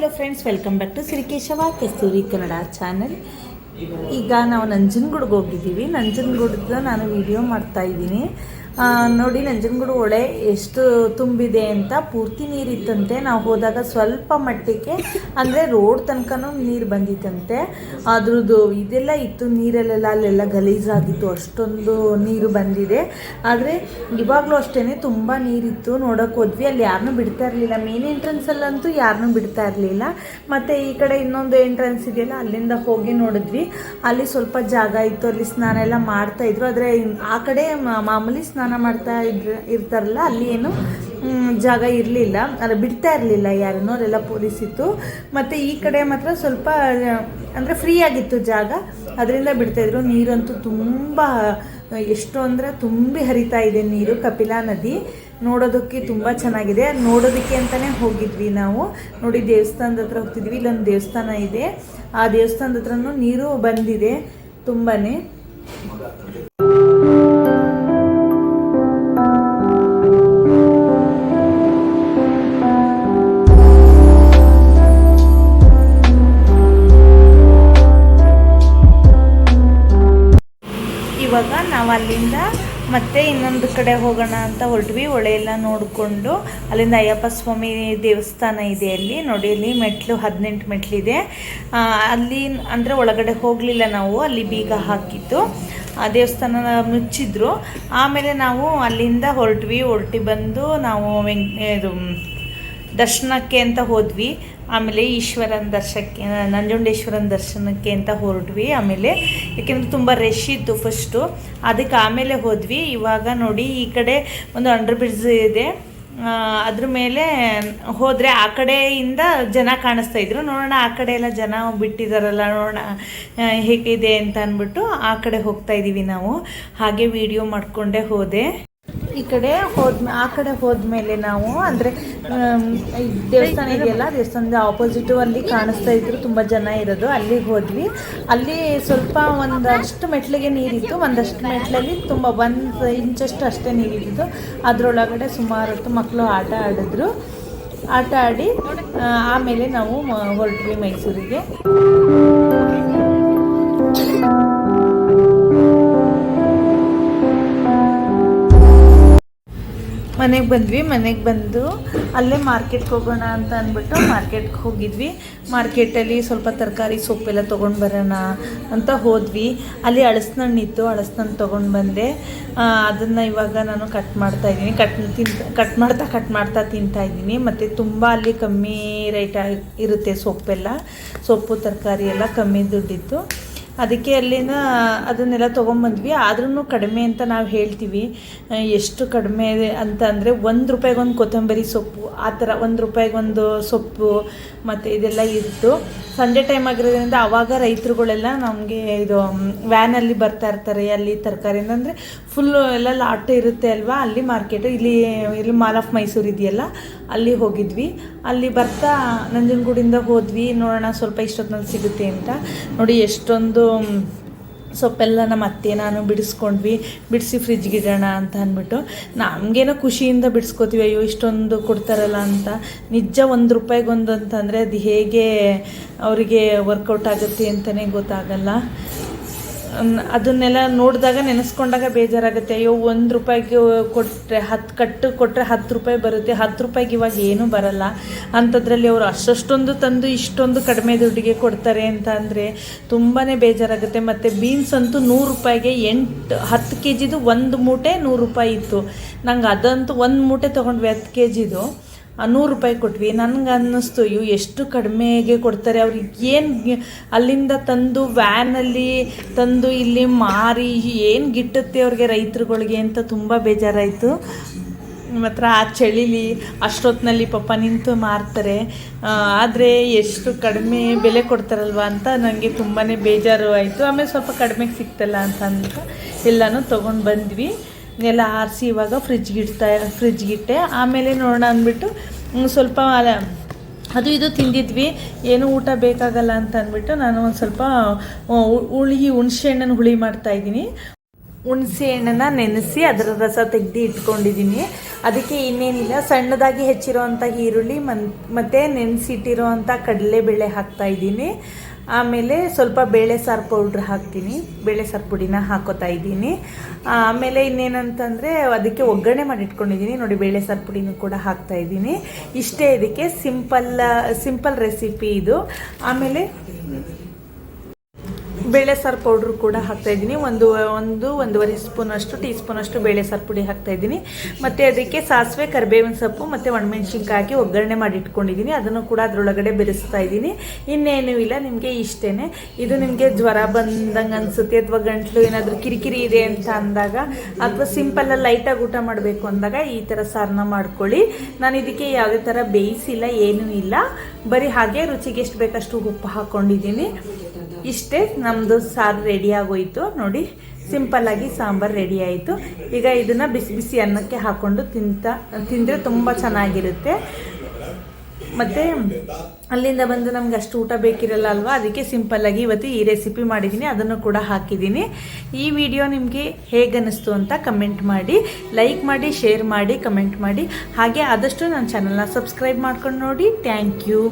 Hello friends welcome back to Shri Keshava Kasturi Kannada channel ಈಗ ನಾವು ನಂಜನಗೂಡಿಗೆ ಹೋಗಿದ್ದೀವಿ. ನಂಜನಗೂಡ್ದ ನಾನು ವಿಡಿಯೋ ಮಾಡ್ತಾ ಇದ್ದೀನಿ. ನೋಡಿ ನಂಜನಗೂಡು ಹೊಳೆ ಎಷ್ಟು ತುಂಬಿದೆ ಅಂತ. ಪೂರ್ತಿ ನೀರಿತ್ತಂತೆ. ನಾವು ಹೋದಾಗ ಸ್ವಲ್ಪ ಮಟ್ಟಿಗೆ, ಅಂದರೆ ರೋಡ್ ತನಕನೂ ನೀರು ಬಂದಿತ್ತಂತೆ. ಅದ್ರದ್ದು ಇದೆಲ್ಲ ಇತ್ತು ನೀರಲ್ಲೆಲ್ಲ, ಅಲ್ಲೆಲ್ಲ ಗಲೀಜಾಗಿತ್ತು. ಅಷ್ಟೊಂದು ನೀರು ಬಂದಿದೆ. ಆದರೆ ಇವಾಗಲೂ ಅಷ್ಟೇ ತುಂಬ ನೀರಿತ್ತು. ನೋಡೋಕೆ ಹೋದ್ವಿ. ಅಲ್ಲಿ ಯಾರನ್ನೂ ಬಿಡ್ತಾ ಇರಲಿಲ್ಲ. ಮೇನ್ ಎಂಟ್ರೆನ್ಸಲ್ಲಂತೂ ಯಾರನ್ನೂ ಬಿಡ್ತಾ ಇರಲಿಲ್ಲ. ಮತ್ತು ಈ ಕಡೆ ಇನ್ನೊಂದು ಎಂಟ್ರೆನ್ಸ್ ಇದೆಯಲ್ಲ, ಅಲ್ಲಿಂದ ಹೋಗಿ ನೋಡಿದ್ವಿ. ಅಲ್ಲಿ ಸ್ವಲ್ಪ ಜಾಗ ಇತ್ತು, ಅಲ್ಲಿ ಸ್ನಾನ ಎಲ್ಲ ಮಾಡ್ತಾ ಇದ್ರು. ಆದರೆ ಆ ಕಡೆ ಮಾಮೂಲಿ ಸ್ನಾನ ಮಾಡ್ತಾ ಇದ್ರ, ಇರ್ತಾರಲ್ಲ, ಅಲ್ಲಿ ಏನು ಜಾಗ ಇರಲಿಲ್ಲ. ಅದು ಬಿಡ್ತಾ ಇರಲಿಲ್ಲ ಯಾರನ್ನೂ, ಅವರೆಲ್ಲ ಪೊಲೀಸ್ ಇತ್ತು ಮತ್ತು ಈ ಕಡೆ ಮಾತ್ರ ಸ್ವಲ್ಪ, ಅಂದರೆ ಫ್ರೀ ಆಗಿತ್ತು ಜಾಗ. ಅದರಿಂದ ಬಿಡ್ತಾಯಿದ್ರು ನೀರಂತೂ ತುಂಬ, ಎಷ್ಟು ಅಂದರೆ ತುಂಬಿ ಹರಿತಾ ಇದೆ ನೀರು. ಕಪಿಲಾ ನದಿ. ನೋಡೋದಕ್ಕೆ ತುಂಬ ಚೆನ್ನಾಗಿದೆ. ನೋಡೋದಕ್ಕೆ ಅಂತಲೇ ಹೋಗಿದ್ವಿ ನಾವು. ನೋಡಿ, ದೇವಸ್ಥಾನದ ಹತ್ರ ಹೋಗ್ತಿದ್ವಿ. ಇಲ್ಲೊಂದು ದೇವಸ್ಥಾನ ಇದೆ. ಆ ದೇವಸ್ಥಾನದ ಹತ್ರನೂ ನೀರು ಬಂದಿದೆ ತುಂಬಾ ಇವಾಗ ನಾವು ಅಲ್ಲಿಂದ ಮತ್ತೆ ಇನ್ನೊಂದು ಕಡೆ ಹೋಗೋಣ ಅಂತ ಹೊರಟ್ವಿ. ಹೊಳೆ ಎಲ್ಲ ನೋಡಿಕೊಂಡು ಅಲ್ಲಿಂದ ಅಯ್ಯಪ್ಪ ಸ್ವಾಮಿ ದೇವಸ್ಥಾನ ಇದೆ ಅಲ್ಲಿ. ನೋಡಿ, ಅಲ್ಲಿ ಮೆಟ್ಲು, ಹದಿನೆಂಟು ಮೆಟ್ಲಿದೆ. ಅಲ್ಲಿ ಅಂದರೆ ಒಳಗಡೆ ಹೋಗಲಿಲ್ಲ ನಾವು. ಅಲ್ಲಿ ಬೀಗ ಹಾಕಿತ್ತು ಆ ದೇವಸ್ಥಾನ ಮುಚ್ಚಿದ್ರು. ಆಮೇಲೆ ನಾವು ಅಲ್ಲಿಂದ ಹೊರಟ್ವಿ. ಹೊರಟಿ ಬಂದು ನಾವು ವೆಂಕ್ ಇದು ದರ್ಶನಕ್ಕೆ ಅಂತ ಹೋದ್ವಿ. ಆಮೇಲೆ ಈಶ್ವರನ ದರ್ಶನಕ್ಕೆ ನಂಜುಂಡೇಶ್ವರನ ದರ್ಶನಕ್ಕೆ ಅಂತ ಹೊರಟ್ವಿ ಆಮೇಲೆ. ಯಾಕೆಂದರೆ ತುಂಬ ರಶ್ ಇತ್ತು ಫಸ್ಟು ಅದಕ್ಕೆ ಆಮೇಲೆ ಹೋದ್ವಿ. ಇವಾಗ ನೋಡಿ ಈ ಕಡೆ ಒಂದು ಅಂಡರ್ ಬ್ರಿಡ್ಜ್ ಇದೆ. ಅದ್ರ ಮೇಲೆ ಹೋದರೆ ಆ ಕಡೆಯಿಂದ ಜನ ಕಾಣಿಸ್ತಾ ಇದ್ರು. ನೋಡೋಣ ಆ ಕಡೆ ಎಲ್ಲ ಜನ ಬಿಟ್ಟಿದ್ದಾರಲ್ಲ ನೋಡೋಣ ಹೇಗಿದೆ ಅಂತ ಅಂದ್ಬಿಟ್ಟು ಆ ಕಡೆ ಹೋಗ್ತಾ ಇದ್ದೀವಿ ನಾವು. ಹಾಗೆ ವಿಡಿಯೋ ಮಾಡಿಕೊಂಡೇ ಹೋದೆ. ಈ ಕಡೆ ಹೋದ್ಮೇ ಆ ಕಡೆ ಹೋದ್ಮೇಲೆ ನಾವು ಅಂದರೆ ದೇವಸ್ಥಾನ ಇದೆಯಲ್ಲ ದೇವಸ್ಥಾನದ ಆಪೋಸಿಟ್ ಅಲ್ಲಿ ಕಾಣಿಸ್ತಾ ಇದ್ರು, ತುಂಬಾ ಜನ ಇರೋದು. ಅಲ್ಲಿಗೆ ಹೋದ್ವಿ. ಅಲ್ಲಿ ಸ್ವಲ್ಪ ಒಂದಷ್ಟು ಮೆಟ್ಲಿಗೆ ನೀರಿತ್ತು. ಒಂದಷ್ಟು ಮೆಟ್ಲಲ್ಲಿ ತುಂಬ ಒಂದು ಇಂಚಷ್ಟು ಅಷ್ಟೇ ನೀರಿದ್ದು ಅದರೊಳಗಡೆ ಸುಮಾರು ಹೊತ್ತು ಮಕ್ಕಳು ಆಟ ಆಡಿದ್ರು. ಆಟ ಆಡಿ ಆಮೇಲೆ ನಾವು ಹೊರಟ್ವಿ ಮೈಸೂರಿಗೆ. ಮನೆಗೆ ಬಂದ್ವಿ, ಮನೆಗೆ ಬಂದು ಅಲ್ಲೇ ಮಾರ್ಕೆಟ್ಗೆ ಹೋಗೋಣ ಅಂತ ಅಂದ್ಬಿಟ್ಟು ಮಾರ್ಕೆಟ್ಗೆ ಹೋಗಿದ್ವಿ. ಮಾರ್ಕೆಟಲ್ಲಿ ಸ್ವಲ್ಪ ತರಕಾರಿ ಸೊಪ್ಪೆಲ್ಲ ತೊಗೊಂಡು ಬರೋಣ ಅಂತ ಹೋದ್ವಿ. ಅಲ್ಲಿ ಅಳಸ್ನಣ್ಣು ಇತ್ತು, ಅಳಸ್ನಣ್ಣು ತೊಗೊಂಡು ಬಂದೆ. ಅದನ್ನು ಇವಾಗ ನಾನು ಕಟ್ ಮಾಡ್ತಾ ಇದ್ದೀನಿ. ಕಟ್ ತಿಂತ ಕಟ್ ಮಾಡ್ತಾ ಕಟ್ ಮಾಡ್ತಾ ತಿಂತಾ ಇದ್ದೀನಿ. ಮತ್ತು ತುಂಬ ಅಲ್ಲಿ ಕಮ್ಮಿ ರೇಟ್ ಇರುತ್ತೆ ಸೊಪ್ಪೆಲ್ಲ. ಸೊಪ್ಪು, ತರಕಾರಿ ಎಲ್ಲ ಕಮ್ಮಿ ದುಡ್ಡಿತ್ತು. ಅದಕ್ಕೆ ಅಲ್ಲಿನ ಅದನ್ನೆಲ್ಲ ತೊಗೊಂಬಂದ್ವಿ. ಆದ್ರೂ ಕಡಿಮೆ ಅಂತ ನಾವು ಹೇಳ್ತೀವಿ. ಎಷ್ಟು ಕಡಿಮೆ ಅಂತ ಅಂದರೆ ಒಂದು ರೂಪಾಯಿಗೊಂದು ಕೊತ್ತಂಬರಿ ಸೊಪ್ಪು, ಆ ಥರ ಒಂದು ರೂಪಾಯಿಗೊಂದು ಸೊಪ್ಪು ಮತ್ತು ಇದೆಲ್ಲ ಇತ್ತು. ಸಂಜೆ ಟೈಮ್ ಆಗಿರೋದ್ರಿಂದ ಆವಾಗ ರೈತರುಗಳೆಲ್ಲ ನಮಗೆ ಇದು ವ್ಯಾನಲ್ಲಿ ಬರ್ತಾ ಇರ್ತಾರೆ. ಅಲ್ಲಿ ತರಕಾರಿಯಿಂದ ಅಂದರೆ ಫುಲ್ಲು ಎಲ್ಲ ಲಾಟ್ ಇರುತ್ತೆ ಅಲ್ವಾ? ಅಲ್ಲಿ ಮಾರ್ಕೆಟು ಇಲ್ಲಿ ಇಲ್ಲಿ ಮಾಲ್ ಆಫ್ ಮೈಸೂರು ಇದೆಯಲ್ಲ ಅಲ್ಲಿ ಹೋಗಿದ್ವಿ. ಅಲ್ಲಿ ಬರ್ತಾ ನಂಜನಗೂಡಿಂದ ಹೋದ್ವಿ. ನೋಡೋಣ ಸ್ವಲ್ಪ ಇಷ್ಟೊತ್ತಿನಲ್ಲಿ ಸಿಗುತ್ತೆ ಅಂತ. ನೋಡಿ, ಎಷ್ಟೊಂದು ಸೊಪ್ಪೆಲ್ಲ ನಮ್ಮ ಅತ್ತೆ ನಾನು ಬಿಡಿಸ್ಕೊಂಡ್ವಿ. ಬಿಡಿಸಿ ಫ್ರಿಜ್ಗೆ ಇಡೋಣ ಅಂತ ಅಂದ್ಬಿಟ್ಟು. ನಮಗೇನೋ ಖುಷಿಯಿಂದ ಬಿಡಿಸ್ಕೋತೀವಿ. ಅಯ್ಯೋ, ಇಷ್ಟೊಂದು ಕೊಡ್ತಾರಲ್ಲ ಅಂತ. ನಿಜ ಒಂದು ರೂಪಾಯಿಗೊಂದು ಅಂತಂದರೆ ಅದು ಹೇಗೆ ಅವರಿಗೆ ವರ್ಕೌಟ್ ಆಗುತ್ತೆ ಅಂತಲೇ ಗೊತ್ತಾಗಲ್ಲ. ಅದನ್ನೆಲ್ಲ ನೋಡಿದಾಗ ನೆನೆಸ್ಕೊಂಡಾಗ ಬೇಜಾರಾಗುತ್ತೆ. ಅಯ್ಯೋ, ಒಂದು ರೂಪಾಯಿಗೆ ಕೊಟ್ಟರೆ ಹತ್ತು ಕಟ್ಟು ಕೊಟ್ಟರೆ ಹತ್ತು ರೂಪಾಯಿ ಬರುತ್ತೆ. ಹತ್ತು ರೂಪಾಯಿಗೆ ಇವಾಗ ಏನೂ ಬರಲ್ಲ. ಅಂಥದ್ರಲ್ಲಿ ಅವರು ಅಷ್ಟೊಂದು ತಂದು ಇಷ್ಟೊಂದು ಕಡಿಮೆ ದುಡ್ಡಿಗೆ ಕೊಡ್ತಾರೆ ಅಂತ ಅಂದರೆ ತುಂಬಾ ಬೇಜಾರಾಗುತ್ತೆ. ಮತ್ತು ಬೀನ್ಸ್ ಅಂತೂ ನೂರು ರೂಪಾಯಿಗೆ ಎಂಟು ಹತ್ತು ಕೆ ಜಿದು ಒಂದು ಮೂಟೆ ನೂರು ರೂಪಾಯಿ ಇತ್ತು. ನಂಗೆ ಅದಂತೂ ಒಂದು ಮೂಟೆ ತೊಗೊಂಡ್ವಿ ಹತ್ತು ಕೆ ಜಿದು ನೂರು ರೂಪಾಯಿ ಕೊಟ್ವಿ. ನನಗೆ ಅನ್ನಿಸ್ತು ಇವು ಎಷ್ಟು ಕಡಿಮೆಗೆ ಕೊಡ್ತಾರೆ. ಅವ್ರಿಗೆ ಏನು ಅಲ್ಲಿಂದ ತಂದು ವ್ಯಾನಲ್ಲಿ ತಂದು ಇಲ್ಲಿ ಮಾರಿ, ಏನು ಗಿಟ್ಟುತ್ತೆ ಅವ್ರಿಗೆ ರೈತರುಗಳಿಗೆ ಅಂತ ತುಂಬ ಬೇಜಾರಾಯಿತು. ಮಾತ್ರ ಆ ಚಳಿಲಿ ಅಷ್ಟೊತ್ತಿನಲ್ಲಿ ಪಾಪ ನಿಂತು ಮಾರ್ತಾರೆ. ಆದರೆ ಎಷ್ಟು ಕಡಿಮೆ ಬೆಲೆ ಕೊಡ್ತಾರಲ್ವ ಅಂತ ನನಗೆ ತುಂಬಾ ಬೇಜಾರು ಆಯಿತು. ಆಮೇಲೆ ಸ್ವಲ್ಪ ಕಡಿಮೆಗೆ ಸಿಕ್ತಲ್ಲ ಅಂತ ಅಂದ್ಬಿಟ್ಟು ಎಲ್ಲನೂ ತೊಗೊಂಡು ಬಂದ್ವಿ. ಎಲ್ಲ ಆರಿಸಿ ಇವಾಗ ಫ್ರಿಜ್ಗೆ ಇಡ್ತಾ ಫ್ರಿಜ್ಗಿಟ್ಟೆ ಆಮೇಲೆ ನೋಡೋಣ ಅಂದ್ಬಿಟ್ಟು ಸ್ವಲ್ಪ ಅದು ಇದು ತಿಂದಿದ್ವಿ. ಏನು ಊಟ ಬೇಕಾಗಲ್ಲ ಅಂತ ಅಂದ್ಬಿಟ್ಟು ನಾನು ಒಂದು ಸ್ವಲ್ಪ ಹುಳಿ ಹುಣಸೆ ಹಣ್ಣನ್ನು ಹುಳಿ ಮಾಡ್ತಾ ಇದ್ದೀನಿ. ಹುಣಸೆ ಹಣ್ಣನ್ನು ನೆನೆಸಿ ಅದರ ರಸ ತೆಗೆದು ಇಟ್ಕೊಂಡಿದ್ದೀನಿ. ಅದಕ್ಕೆ ಇನ್ನೇನಿಲ್ಲ. ಸಣ್ಣದಾಗಿ ಹೆಚ್ಚಿರೋವಂಥ ಈರುಳ್ಳಿ, ಮನ್ ಮತ್ತು ನೆನೆಸಿಟ್ಟಿರೋವಂಥ ಕಡಲೆಬೇಳೆ ಹಾಕ್ತಾ ಇದ್ದೀನಿ. ಆಮೇಲೆ ಸ್ವಲ್ಪ ಬೇಳೆ ಸಾರು ಪೌಡ್ರ್ ಹಾಕ್ತೀನಿ. ಬೇಳೆ ಸಾರು ಪುಡಿನ ಹಾಕೋತಾ ಇದ್ದೀನಿ. ಆಮೇಲೆ ಇನ್ನೇನಂತಂದರೆ ಅದಕ್ಕೆ ಒಗ್ಗರಣೆ ಮಾಡಿ ಇಟ್ಕೊಂಡಿದ್ದೀನಿ. ನೋಡಿ, ಬೇಳೆ ಸಾರು ಪುಡಿನೂ ಕೂಡ ಹಾಕ್ತಾ ಇದ್ದೀನಿ. ಇಷ್ಟೇ ಇದಕ್ಕೆ ಸಿಂಪಲ್ ಸಿಂಪಲ್ ರೆಸಿಪಿ ಇದು. ಆಮೇಲೆ ಬೇಳೆ ಸಾರು ಪೌಡ್ರು ಕೂಡ ಹಾಕ್ತಾ ಇದ್ದೀನಿ. ಒಂದು ಒಂದು, ಒಂದೂವರೆ ಸ್ಪೂನ್ ಅಷ್ಟು ಟೀ ಸ್ಪೂನ್ ಅಷ್ಟು ಬೇಳೆ ಸಾರು ಪುಡಿ ಹಾಕ್ತಾ ಇದ್ದೀನಿ. ಮತ್ತು ಅದಕ್ಕೆ ಸಾಸಿವೆ, ಕರಿಬೇವಿನ ಸೊಪ್ಪು ಮತ್ತು ಒಣಮೆಣ್ಸಿನ್ಕಾಯಿ ಹಾಕಿ ಒಗ್ಗರಣೆ ಮಾಡಿ ಇಟ್ಕೊಂಡಿದ್ದೀನಿ. ಅದನ್ನು ಕೂಡ ಅದರೊಳಗಡೆ ಬೆರೆಸ್ತಾ ಇದ್ದೀನಿ. ಇನ್ನೇನೂ ಇಲ್ಲ, ನಿಮಗೆ ಇಷ್ಟೇ ಇದು ನಿಮಗೆ ಜ್ವರ ಬಂದಂಗೆ ಅನಿಸುತ್ತೆ ಅಥವಾ ಗಂಟ್ಲು ಏನಾದರೂ ಕಿರಿಕಿರಿ ಇದೆ ಅಂತ ಅಂದಾಗ ಅಥವಾ ಸಿಂಪಲ್ಲಾಗಿ ಲೈಟಾಗಿ ಊಟ ಮಾಡಬೇಕು ಅಂದಾಗ ಈ ಥರ ಸಾರನ್ನ ಮಾಡ್ಕೊಳ್ಳಿ. ನಾನು ಇದಕ್ಕೆ ಯಾವುದೇ ಥರ ಬೇಯಿಸಿಲ್ಲ, ಏನೂ ಇಲ್ಲ. ಬರೀ ಹಾಗೆ ರುಚಿಗೆ ಎಷ್ಟು ಬೇಕಷ್ಟು ಉಪ್ಪು ಹಾಕ್ಕೊಂಡಿದ್ದೀನಿ ಇಷ್ಟೇ ನಮ್ಮದು ಸಾರು ರೆಡಿ ಆಗೋಯ್ತು. ನೋಡಿ ಸಿಂಪಲ್ಲಾಗಿ ಸಾಂಬಾರು ರೆಡಿ ಆಯಿತು. ಈಗ ಇದನ್ನು ಬಿಸಿ ಬಿಸಿ ಅನ್ನಕ್ಕೆ ಹಾಕ್ಕೊಂಡು ತಿಂತ, ತಿಂದರೆ ತುಂಬ ಚೆನ್ನಾಗಿರುತ್ತೆ. ಮತ್ತು, ಅಲ್ಲಿಂದ ಬಂದು ನಮ್ಗೆ ಅಷ್ಟು ಊಟ ಬೇಕಿರಲ್ಲ ಅಲ್ವಾ? ಅದಕ್ಕೆ ಸಿಂಪಲ್ಲಾಗಿ ಇವತ್ತು ಈ ರೆಸಿಪಿ ಮಾಡಿದ್ದೀನಿ ಅದನ್ನು ಕೂಡ ಹಾಕಿದ್ದೀನಿ ಈ ವಿಡಿಯೋ ನಿಮಗೆ ಹೇಗೆ ಅನ್ನಿಸ್ತು ಅಂತ ಕಮೆಂಟ್ ಮಾಡಿ ಲೈಕ್ ಮಾಡಿ ಶೇರ್ ಮಾಡಿ ಕಮೆಂಟ್ ಮಾಡಿ. ಹಾಗೆ ಆದಷ್ಟು ನನ್ನ ಚಾನಲ್ನ ಸಬ್ಸ್ಕ್ರೈಬ್ ಮಾಡ್ಕೊಂಡು ನೋಡಿ. Thank you